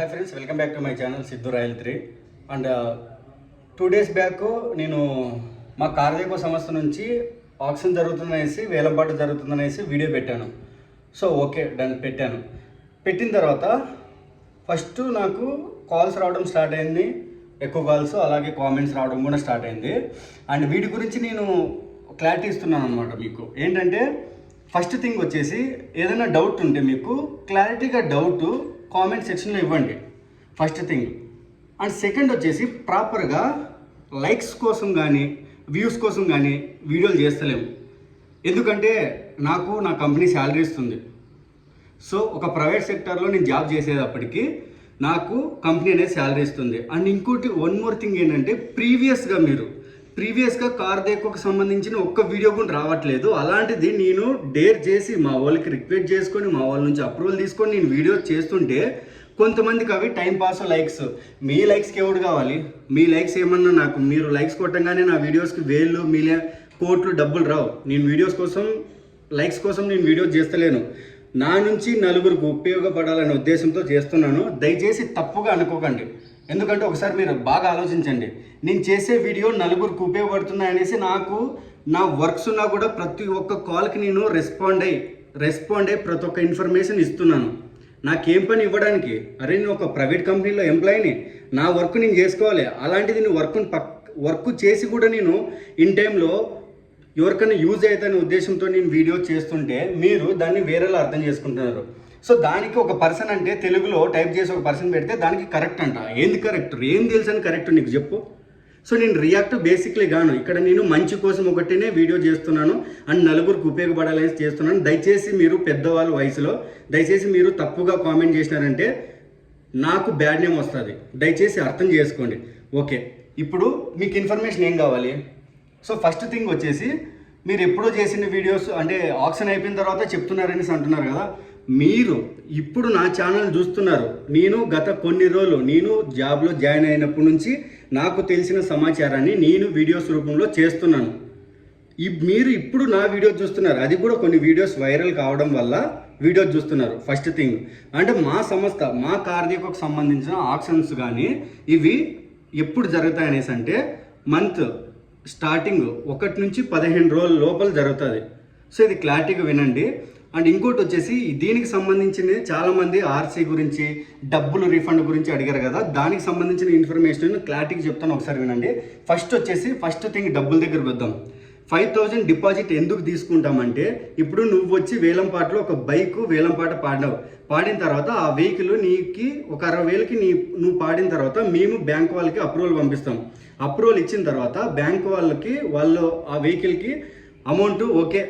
Hi friends welcome back to my channel Siddhu royal three. And two days back నేను మా కార్దేకో సంస్థ నుంచి auction జరుగుతుందనేసి వేలంపాటు జరుగుతుందనేసి వీడియో పెట్టాను. సో ఓకే డన్ పెట్టాను. పెట్టిన తర్వాత ఫస్ట్ నాకు కాల్స్ రావడం స్టార్ట్ అయింది. ఎక్కువ కాల్స్ అలాగే కామెంట్స్ రావడం కూడా స్టార్ట్ అయింది. అండ్ వీటి గురించి నేను క్లారిటీ ఇస్తున్నాను అనమాట మీకు. ఏంటంటే ఫస్ట్ థింగ్ వచ్చేసి ఏదైనా డౌట్ ఉంటే మీకు క్లారిటీగా డౌట్ కామెంట్ సెక్షన్లో ఇవ్వండి. ఫస్ట్ థింగ్ అండ్ సెకండ్ వచ్చేసి ప్రాపర్గా లైక్స్ కోసం కానీ వ్యూస్ కోసం కానీ వీడియోలు చేస్తలేము. ఎందుకంటే నాకు నా కంపెనీ శాలరీ ఇస్తుంది. సో ఒక ప్రైవేట్ సెక్టర్లో నేను జాబ్ చేసేటప్పటికి నాకు కంపెనీ అనేది శాలరీ ఇస్తుంది. అండ్ ఇంకోటి వన్ మోర్ థింగ్ ఏంటంటే ప్రీవియస్గా మీరు ప్రీవియస్గా కార్ దేకోకు సంబంధించిన ఒక్క వీడియో కూడా రావట్లేదు. అలాంటిది నేను డేర్ చేసి మా వాళ్ళకి రిక్వెస్ట్ చేసుకొని మా వాళ్ళ నుంచి అప్రూవల్ తీసుకొని నేను వీడియో చేస్తుంటే కొంతమందికి అవి టైం పాస్ లైక్స్. మీ లైక్స్కి ఎవడు కావాలి? మీ లైక్స్ ఏమన్నా నాకు మీరు లైక్స్ కొట్టంగానే నా వీడియోస్కి వేళ్ళు మిలియ కోట్లు డబ్బులు రావు. నేను వీడియోస్ కోసం లైక్స్ కోసం నేను వీడియోస్ చేస్తలేను. నా నుంచి నలుగురికి ఉపయోగపడాలనే ఉద్దేశంతో చేస్తున్నాను. దయచేసి తప్పుగా అనుకోకండి. ఎందుకంటే ఒకసారి మీరు బాగా ఆలోచించండి. నేను చేసే వీడియో నలుగురికి ఉపయోగపడుతున్నాయి అనేసి నాకు నా వర్క్స్ ఉన్నా కూడా ప్రతి ఒక్క కాల్కి నేను రెస్పాండ్ అయ్యి రెస్పాండ్ అయ్యి ప్రతి ఒక్క ఇన్ఫర్మేషన్ ఇస్తున్నాను. నాకేం పని ఇవ్వడానికి? అరే నేను ఒక ప్రైవేట్ కంపెనీలో ఎంప్లాయీని నా. వర్క్ నేను చేసుకోవాలి. అలాంటిది నేను వర్క్ పక్ వర్క్ చేసి కూడా నేను ఇన్ టైంలో ఎవరికైనా యూజ్ అవుతుందనే ఉద్దేశంతో నేను వీడియో చేస్తుంటే మీరు దాన్ని వేరేలా అర్థం చేసుకుంటున్నారు. సో దానికి ఒక పర్సన్ అంటే తెలుగులో టైప్ చేసి ఒక పర్సన్ పెడితే దానికి కరెక్ట్ అంట. ఏంది కరెక్ట్ ఏం తెలుసని కరెక్ట్ నీకు చెప్పు. సో నేను రియాక్ట్ బేసిక్లీ గాను. ఇక్కడ నేను మంచి కోసం ఒకటినే వీడియో చేస్తున్నాను. అండ్ నలుగురికి ఉపయోగపడాలని చేస్తున్నాను. దయచేసి మీరు పెద్దవాళ్ళ వయసులో దయచేసి మీరు తప్పుగా కామెంట్ చేసినారంటే నాకు బ్యాడ్ నేమ్ వస్తుంది. దయచేసి అర్థం చేసుకోండి. ఓకే. ఇప్పుడు మీకు ఇన్ఫర్మేషన్ ఏం కావాలి? సో ఫస్ట్ థింగ్ వచ్చేసి మీరు ఎప్పుడో చేసిన వీడియోస్ అంటే ఆప్షన్ అయిపోయిన తర్వాత చెప్తున్నారనేసి అంటున్నారు కదా. మీరు ఇప్పుడు నా ఛానల్ చూస్తున్నారు. నేను గత కొన్ని రోజులు నేను జాబ్లో జాయిన్ అయినప్పటి నుంచి నాకు తెలిసిన సమాచారాన్ని నేను వీడియోస్ రూపంలో చేస్తున్నాను. మీరు ఇప్పుడు నా వీడియో చూస్తున్నారు. అది కూడా కొన్ని వీడియోస్ వైరల్ కావడం వల్ల వీడియో చూస్తున్నారు. First thing. అంటే మా సంస్థ మా కార్డియోకు సంబంధించిన ఆప్షన్స్ కానీ ఇవి ఎప్పుడు జరుగుతాయి అనేసి అంటే మంత్ స్టార్టింగ్ ఒకటి నుంచి పదిహేను రోజుల లోపల జరుగుతుంది. సో ఇది క్లారిటీగా వినండి. అండ్ ఇంకోటి వచ్చేసి దీనికి సంబంధించిన చాలామంది ఆర్సీ గురించి డబ్బులు రీఫండ్ గురించి అడిగారు కదా దానికి సంబంధించిన ఇన్ఫర్మేషన్ క్లారిటీకి చెప్తాను ఒకసారి వినండి. ఫస్ట్ వచ్చేసి ఫస్ట్ థింగ్ డబ్బుల దగ్గరకు వద్దాం ఫైవ్ థౌజండ్ డిపాజిట్ ఎందుకు తీసుకుంటామంటే ఇప్పుడు నువ్వు వచ్చి వేలంపాటలో ఒక బైక్ వేలంపాట పాడినావు. పాడిన తర్వాత ఆ వెహికల్ నీకి ఒక అరవై వేలకి నీ నువ్వు పాడిన తర్వాత మేము బ్యాంక్ వాళ్ళకి అప్రూవల్ పంపిస్తాం. అప్రూవల్ ఇచ్చిన తర్వాత బ్యాంక్ వాళ్ళకి వాళ్ళు ఆ వెహికల్కి అమౌంట్ ఓకే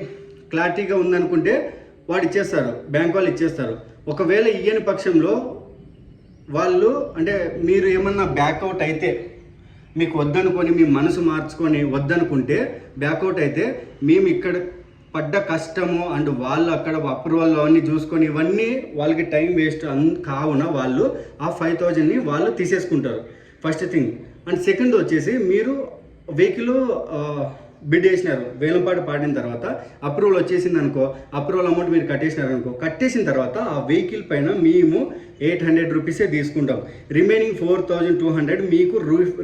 క్లారిటీగా ఉందనుకుంటే వాడు ఇచ్చేస్తారు బ్యాంక్ వాళ్ళు ఇచ్చేస్తారు. ఒకవేళ ఇయ్యని పక్షంలో వాళ్ళు అంటే మీరు ఏమన్నా బ్యాక్అవుట్ అయితే మీకు వద్దనుకొని మీ మనసు మార్చుకొని వద్దనుకుంటే బ్యాక్అవుట్ అయితే మేము ఇక్కడ పడ్డ కష్టము అండ్ వాళ్ళు అక్కడ అప్రూవల్ అన్నీ చూసుకొని ఇవన్నీ వాళ్ళకి టైం వేస్ట్ అన్ కావున వాళ్ళు ఆ ఫైవ్ థౌజండ్ని వాళ్ళు తీసేసుకుంటారు. ఫస్ట్ థింగ్ అండ్ సెకండ్ వచ్చేసి మీరు వెహికల్ బిడ్ వేసినారు. వేలంపాటు పాడిన తర్వాత అప్రూవల్ వచ్చేసింది అనుకో అప్రూవల్ అమౌంట్ మీరు కట్టేసినారు అనుకో కట్టేసిన తర్వాత ఆ వెహికల్ పైన మేము ఎయిట్ హండ్రెడ్ రూపీసే తీసుకుంటాం. Remaining four thousand two hundred మీకు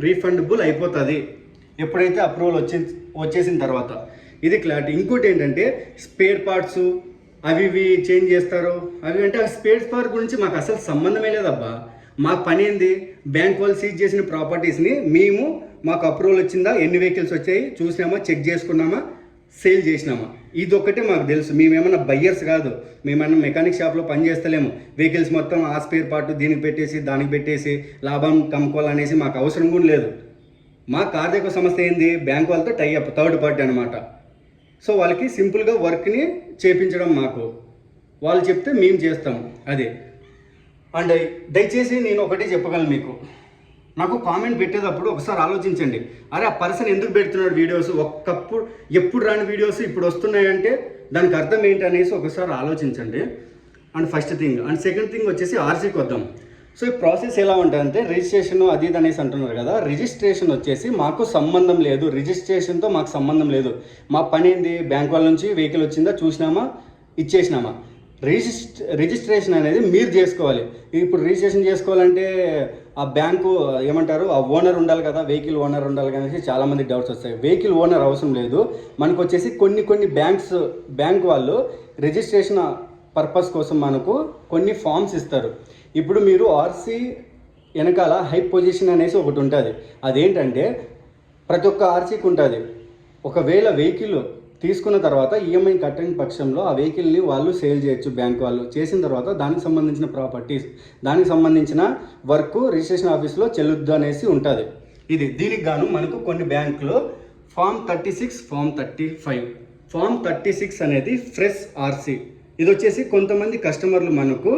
రీఫండబుల్ అయిపోతుంది. ఎప్పుడైతే అప్రూవల్ వచ్చే వచ్చేసిన తర్వాత. ఇది క్లారిటీ ఇంకోటి ఏంటంటే స్పేర్ పార్ట్స్ అవి ఇవి చేంజ్ చేస్తారు. అవి అంటే ఆ స్పేర్ పార్ట్ గురించి మాకు అసలు సంబంధమే లేదబ్బా. మా పని ఏంది? బ్యాంక్ వాళ్ళు సీజ్ చేసిన ప్రాపర్టీస్ని మేము మాకు అప్రూవల్ వచ్చిందా? ఎన్ని వెహికల్స్ వచ్చాయి? చూసినామా? చెక్ చేసుకున్నామా? సేల్ చేసినామా? ఇది ఒక్కటే మాకు తెలుసు. మేమేమన్నా బయ్యర్స్ కాదు. మేమన్నా మెకానిక్ షాప్లో పని చేస్తలేము. వెహికల్స్ మొత్తం ఆ స్పేర్ పార్ట్ దీనికి పెట్టేసి దానికి పెట్టేసి లాభం కమ్ముకోవాలనేసి మాకు అవసరం కూడా లేదు. మా కార్మిక సంస్థ ఏంది? బ్యాంక్ వాళ్ళతో టైఅప్ థర్డ్ పార్టీ అనమాట సో వాళ్ళకి సింపుల్గా వర్క్ని చేపించడం మాకు. వాళ్ళు చెప్తే మేము చేస్తాం. అదే. అండ్ దయచేసి నేను ఒకటి చెప్పగలను మీకు. నాకు కామెంట్ పెట్టేటప్పుడు ఒకసారి ఆలోచించండి. అరే ఆ పర్సన్ ఎందుకు పెడుతున్నాడు వీడియోస్ ఒక్కప్పుడు ఎప్పుడు రాని వీడియోస్ ఇప్పుడు వస్తున్నాయంటే దానికి అర్థం ఏంటి అనేసి ఒకసారి ఆలోచించండి. And first thing and second thing వచ్చేసి ఆర్సీకి వద్దాం. సో ఈ ప్రాసెస్ ఎలా ఉంటుందంటే రిజిస్ట్రేషన్ అది ఇది అనేసి అంటున్నారు కదా. రిజిస్ట్రేషన్ వచ్చేసి మాకు సంబంధం లేదు. రిజిస్ట్రేషన్తో మాకు సంబంధం లేదు. మా పని ఏంది? బ్యాంక్ వాళ్ళ నుంచి వెహికల్ వచ్చిందా? చూసినామా? ఇచ్చేసినామా? రిజిస్ట్ రిజిస్ట్రేషన్ అనేది మీరు చేసుకోవాలి. ఇప్పుడు రిజిస్ట్రేషన్ చేసుకోవాలంటే ఆ బ్యాంకు ఏమంటారు? ఆ ఓనర్ ఉండాలి కదా వెహికల్ ఓనర్ ఉండాలి కనేసి చాలామంది డౌట్స్ వస్తాయి. వెహికల్ ఓనర్ అవసరం లేదు. మనకు వచ్చేసి కొన్ని కొన్ని బ్యాంక్స్ బ్యాంక్ వాళ్ళు రిజిస్ట్రేషన్ పర్పస్ కోసం మనకు కొన్ని ఫామ్స్ ఇస్తారు. ఇప్పుడు మీరు ఆర్సీ వెనకాల హై పొజిషన్ అనేసి ఒకటి ఉంటుంది. అదేంటంటే ప్రతి ఒక్క ఆర్సీకి ఉంటుంది. ఒకవేళ వెహికల్ తీసుకున్న తర్వాత ఈఎంఐ కట్టని పక్షంలో ఆ వెహికల్ని వాళ్ళు సేల్ చేయొచ్చు బ్యాంక్ వాళ్ళు. చేసిన తర్వాత దానికి సంబంధించిన ప్రాపర్టీస్ దానికి సంబంధించిన వర్క్ రిజిస్ట్రేషన్ ఆఫీస్లో చెల్లుద్దు అనేసి ఉంటుంది. ఇది దీనికి గాను మనకు కొన్ని బ్యాంకులు form thirty six form thirty five. Form thirty six అనేది ఫ్రెష్ ఆర్సీ ఇది వచ్చేసి కొంతమంది కస్టమర్లు మనకు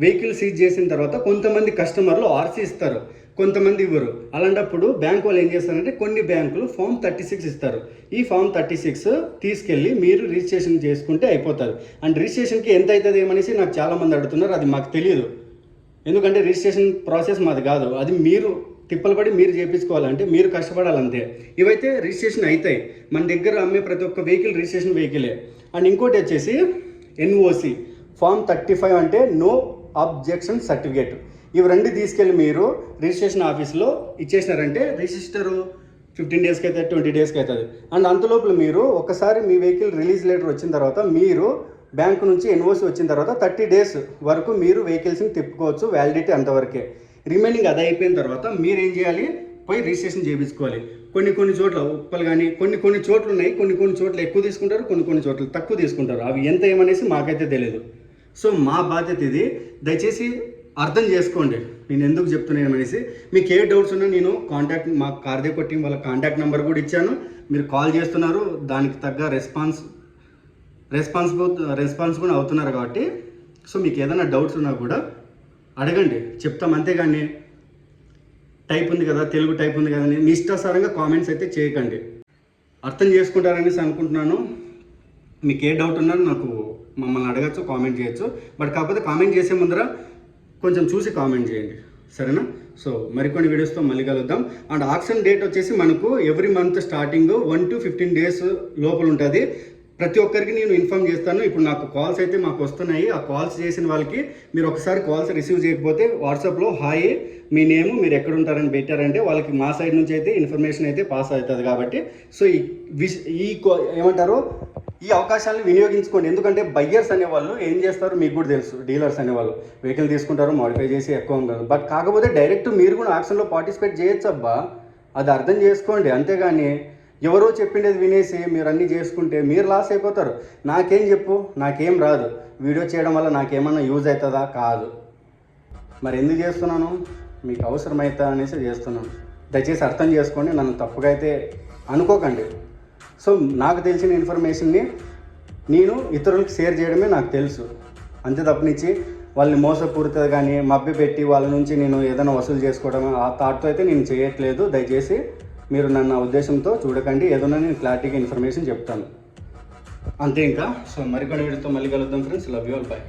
వెహికల్ సీజ్ చేసిన తర్వాత కొంతమంది కస్టమర్లు ఆర్సీ ఇస్తారు కొంతమంది ఇవ్వరు. అలాంటప్పుడు బ్యాంక్ వాళ్ళు ఏం చేస్తారంటే కొన్ని బ్యాంకులు ఫామ్ థర్టీ సిక్స్ ఇస్తారు. ఈ ఫామ్ థర్టీ సిక్స్ తీసుకెళ్ళి మీరు రిజిస్ట్రేషన్ చేసుకుంటే అయిపోతారు. అండ్ రిజిస్ట్రేషన్కి ఎంత అవుతుంది ఏమనేసి నాకు చాలామంది అడుగుతున్నారు అది మాకు తెలియదు ఎందుకంటే రిజిస్ట్రేషన్ ప్రాసెస్ మాది కాదు అది మీరు తిప్పలు పడి మీరు చేయించుకోవాలంటే మీరు కష్టపడాలంతే. ఇవైతే రిజిస్ట్రేషన్ అవుతాయి. మన దగ్గర అమ్మే ప్రతి ఒక్క వెహికల్ రిజిస్ట్రేషన్ వెహికలే. అండ్ ఇంకోటి వచ్చేసి ఎన్ఓసి. ఫామ్ థర్టీ ఫైవ్ అంటే నో అబ్జెక్షన్ సర్టిఫికేట్. ఇవి రెండు తీసుకెళ్ళి మీరు రిజిస్ట్రేషన్ ఆఫీస్లో ఇచ్చేసినారంటే రిజిస్టరు ఫిఫ్టీన్ డేస్కి అవుతుంది ట్వంటీ డేస్కి అవుతుంది అండ్ అంతలోపల మీరు ఒకసారి మీ వెహికల్ రిలీజ్ లెటర్ వచ్చిన తర్వాత మీరు బ్యాంకు నుంచి ఎన్ఓసి వచ్చిన తర్వాత థర్టీ డేస్ వరకు మీరు వెహికల్స్ని తిప్పుకోవచ్చు వ్యాలిడిటీ అంతవరకే. రిమైనింగ్ అది అయిపోయిన తర్వాత మీరు ఏం చేయాలి? పోయి రిజిస్ట్రేషన్ చేయించుకోవాలి. కొన్ని కొన్ని చోట్ల ఉప్పలు కానీ కొన్ని కొన్ని చోట్లు ఉన్నాయి కొన్ని కొన్ని చోట్ల ఎక్కువ తీసుకుంటారు కొన్ని కొన్ని చోట్ల తక్కువ తీసుకుంటారు. అవి ఎంత ఏమనేసి మాకైతే తెలియదు సో మా బాధ్యత ఇది. దయచేసి అర్థం చేసుకోండి. నేను ఎందుకు చెప్తున్నాను అనేసి. మీకు ఏ డౌట్స్ ఉన్నా నేను కాంటాక్ట్ మా కార్దే కొట్టి వాళ్ళ కాంటాక్ట్ నెంబర్ కూడా ఇచ్చాను. మీరు కాల్ చేస్తున్నారు దానికి తగ్గ రెస్పాన్స్ రెస్పాన్సిబుల్ రెస్పాన్స్ కూడా అవుతున్నారు కాబట్టి. సో మీకు ఏదైనా డౌట్స్ ఉన్నా కూడా అడగండి. చెప్తాం అంతేగాని. టైప్ ఉంది కదా తెలుగు టైప్ ఉంది కదా అని మీ ఇష్టాసారంగా కామెంట్స్ అయితే చేయకండి. అర్థం చేసుకుంటారనేసి అనుకుంటున్నాను. మీకు ఏ డౌట్ ఉన్నా నాకు మమ్మల్ని అడగచ్చు కామెంట్ చేయొచ్చు. బట్ కాకపోతే కామెంట్ చేసే ముందర కొంచెం చూసి కామెంట్ చేయండి. సరేనా? సో మరికొన్ని వీడియోస్తో మళ్ళీ కలుద్దాం. అండ్ ఆక్షన్ డేట్ వచ్చేసి మనకు every month starting one to fifteen days లోపల ఉంటుంది. ప్రతి ఒక్కరికి నేను ఇన్ఫామ్ చేస్తాను. ఇప్పుడు నాకు కాల్స్ అయితే మాకు వస్తున్నాయి. ఆ కాల్స్ చేసిన వాళ్ళకి మీరు ఒకసారి కాల్స్ రిసీవ్ చేయకపోతే వాట్సాప్లో హాయ్ మీ నేమ్ మీరు ఎక్కడ ఉంటారని పెట్టారంటే వాళ్ళకి మా సైడ్ నుంచి అయితే ఇన్ఫర్మేషన్ అయితే పాస్ అవుతుంది కాబట్టి. సో ఈ విష్ ఈ కో- ఏమంటారు? ఈ అవకాశాలను వినియోగించుకోండి. ఎందుకంటే బయ్యర్స్ అనేవాళ్ళు ఏం చేస్తారు మీకు కూడా తెలుసు. డీలర్స్ అనేవాళ్ళు వెహికల్ తీసుకుంటారు మాడిఫై చేసి ఎక్కువ ఉండదు బట్ కాకపోతే డైరెక్ట్ మీరు కూడా ఆక్షన్లో పార్టిసిపేట్ చేయొచ్చు అబ్బా. అది అర్థం చేసుకోండి. అంతేగాని ఎవరో చెప్పిండేది వినేసి మీరు అన్నీ చేసుకుంటే మీరు లాస్ అయిపోతారు. నాకేం చెప్పు నాకేం రాదు. వీడియో చేయడం వల్ల నాకేమన్నా యూజ్ అవుతుందా? కాదు. మరి ఎందుకు చేస్తున్నాను? మీకు అవసరమవుతా అనేసి చేస్తున్నాను. దయచేసి అర్థం చేసుకోండి. నన్ను తప్పుగా అయితే అనుకోకండి. సో నాకు తెలిసిన ఇన్ఫర్మేషన్ని నేను ఇతరులకు షేర్ చేయడమే నాకు తెలుసు. అంతే తప్పనిచ్చి వాళ్ళని మోసపూరిత కానీ మభ్య పెట్టి వాళ్ళ నుంచి నేను ఏదైనా వసూలు చేసుకోవడం ఆ థాట్తో అయితే నేను చేయట్లేదు. దయచేసి మీరు నన్ను ఉద్దేశంతో చూడకండి. ఏదైనా నేను క్లారిటీగా ఇన్ఫర్మేషన్ చెప్తాను. అంతే ఇంకా. సో మరికొన్ని వీడియోతో మళ్ళీ కలుద్దాం friends. Love you all bye